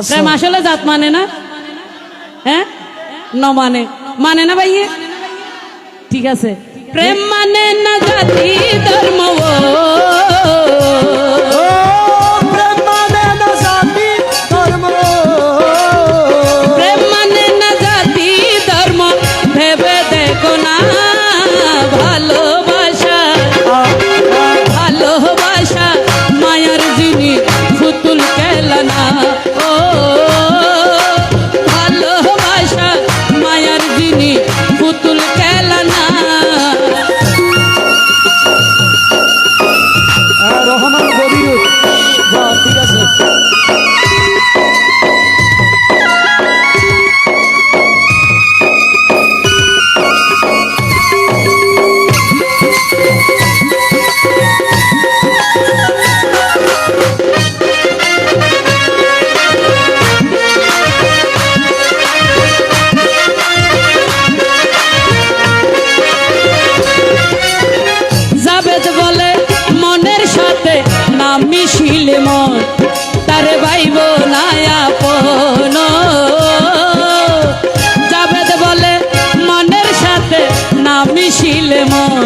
প্রেম আসলে জাত মানে না? হ্যাঁ? ন মানে। মানে না ভাইয়ে? ঠিক আছে। প্রেম মানে না জাতি ধর্ম ও। মিশিলে মন তারে ভাইব নায়াপন জাবেদ বলে মনের সাথে না মিশিল মন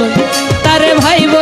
তারে ভাইব